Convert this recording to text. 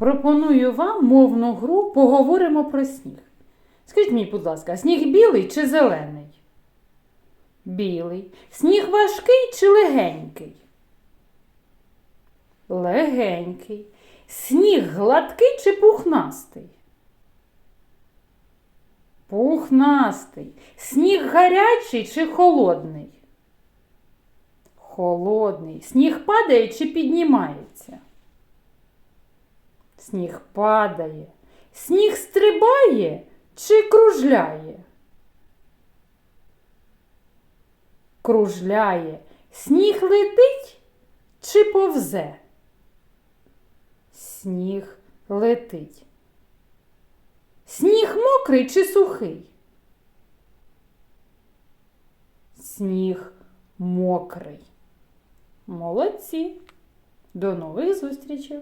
Пропоную вам мовну гру поговоримо про сніг. Скажіть мені, будь ласка, сніг білий чи зелений? Білий. Сніг важкий чи легенький? Легенький. Сніг гладкий чи пухнастий? Пухнастий. Сніг гарячий чи холодний? Холодний. Сніг падає чи піднімається? Сніг падає. Сніг стрибає чи кружляє? Кружляє. Сніг летить чи повзе? Сніг летить. Сніг мокрий чи сухий? Сніг мокрий. Молодці. До нових зустрічей!